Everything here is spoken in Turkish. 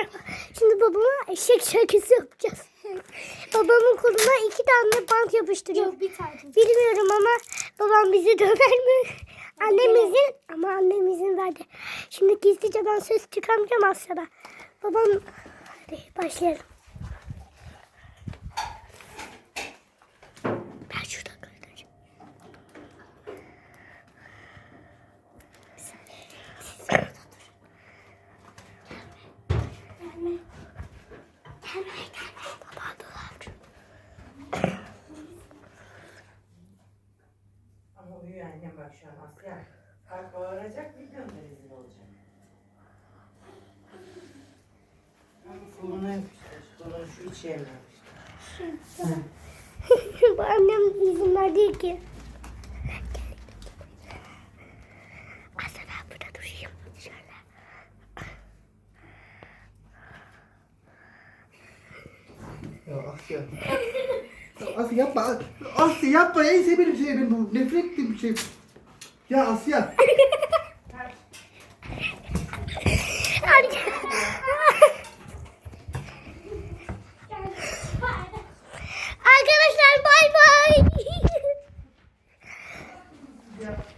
merhaba. Şimdi babama eşek şakası yapacağız. Babamın koluna iki tane bant yapıştırıyor. Yok bir tane. Bilmiyorum ama babam bizi döver mi? Annemizin ama annemizin verdi. Şimdi gizlice ben söz çıkarmayacağım aslında. Babam hadi başlayalım. Gelme gelme. Baba dur. Ama uyuyor annem bak şu an Asya. Kalk bağıracak bilmiyorum da rezil olacak. Koluna yapıştır. Kolunu şu yerine yapıştır. Bu annem izin verdi ki. Aslında ben burada durayım. Şöyle. Ya Asya. Ya Asya yapma. Asya yapma. En sevdiğim şey benim bu. Nefret ettiğim şey. Ya Asya.